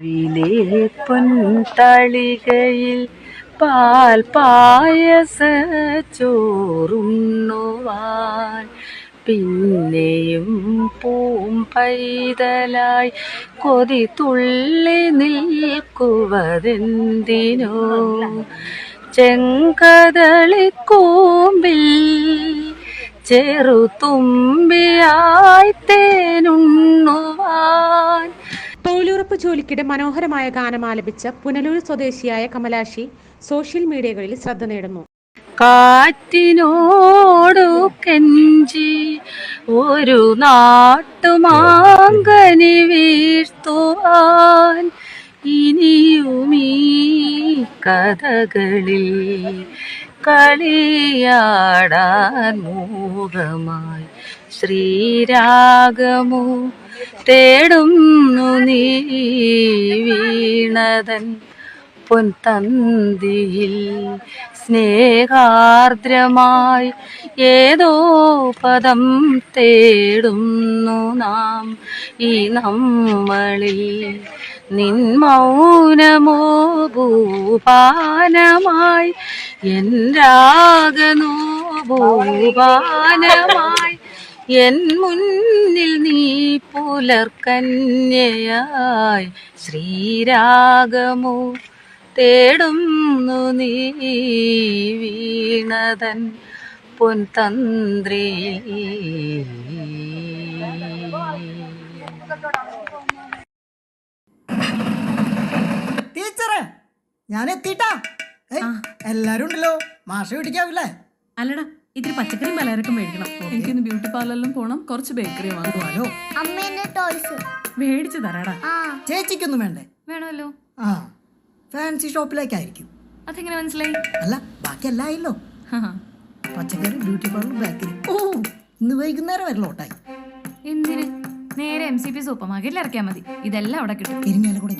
വിലേ പൊൻതളികയിൽ പാൽ പായസ ചോറുണ്ണുവാൻ പിന്നെയും പൂം പൈതലായി കൊതി തുള്ളി നിൽക്കുവതെന്തിനോ. ചെങ്കതളിക്കൂമ്പിൽ ചെറുതുമ്പിയായി തേനുണ്ണുവാൻ തൊഴിലുറപ്പ് ജോലിക്കിടെ മനോഹരമായ ഗാനം ആലപിച്ച പുനലൂർ സ്വദേശിയായ കമലാശി സോഷ്യൽ മീഡിയകളിൽ ശ്രദ്ധ നേടുന്നു. കാറ്റിനോടു കെഞ്ചി ഒരു നാട്ടുമാങ്കനി വീഴ്ത്തുവാൻ ഇനിയുമീ കഥകളിൽ കളിയാടാൻ മൂകമായി ശ്രീരാഗമോ തേടുന്നു നീ വീണതൻ പൊൻതന്തിയിൽ. സ്നേഹാർദ്രമായി ഏതോ പദം തേടുന്നു നാം ഈ നമ്മളിൽ. നിൻ മൗനമോ ഭൂപാനമായി എൻ രാഗനോ ഭൂപാനമായി എൻ മുന്നിൽ നീ പുലർക്കന്യയായി ശ്രീരാഗമോ തേടുന്നു നീ വീണതൻ പൊൻതന്ത്രി. ടീച്ചറെ ഞാൻ എത്തിട്ടാ എല്ലാരും ഉണ്ടല്ലോ മാഷ പിടിക്കാവില്ലേ അല്ലടാ ഇത്തിരി പച്ചക്കറിയും പലചരക്കും മേടിക്കണം. എനിക്കൊന്ന് ബ്യൂട്ടി പാർലറിലും പോണം. കുറച്ച് ബേക്കറി വാങ്ങുവാനോ ഹലോ. അമ്മേന്റെ ടോയ്സ് മേടിച്ചു തരാടാ. ആ. ചേച്ചിക്കൊന്നും വേണ്ടേ? വേണമല്ലോ. ആ. ഫാൻസി ഷോപ്പിലേക്കായിരിക്കും. അതെങ്ങനെ മനസ്സിലായി? അല്ല ബാക്കി എല്ലാം ആയില്ലോ പച്ചക്കറി ബ്യൂട്ടി പാർലർ ബേക്കറി. ഓ ഇന്ന് വൈകുന്നേരം വരലോട്ടായി എന്തിന്? നേരെ എം സി പി സൂപ്പർ മാർക്കറ്റിൽ ഇറക്കിയാൽ മതി. ഇതെല്ലാം അവിടെ കിട്ടും. കൂടെ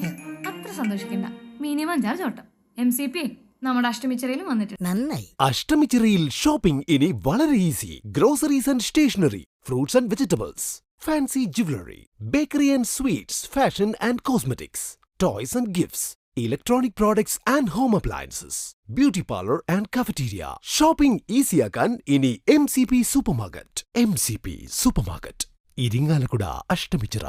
അത്ര സന്തോഷിക്കണ്ട. മിനിമം ചാർജ് ഓട്ടം. എം സി പി നമ്മുടെ അഷ്ടമിച്ചിറയിലും വന്നിട്ടുണ്ട്. നന്നായി. അഷ്ടമിച്ചിറയിൽ ഷോപ്പിംഗ് ഇനി വളരെ easy. Groceries and stationery fruits and vegetables fancy jewellery bakery and sweets fashion and cosmetics toys and gifts electronic products and home appliances beauty parlour and cafeteria shopping ഈസിയാക്കാൻ ഇനി M C P supermarket M C P super market Irinjalakuda Ashtamichira.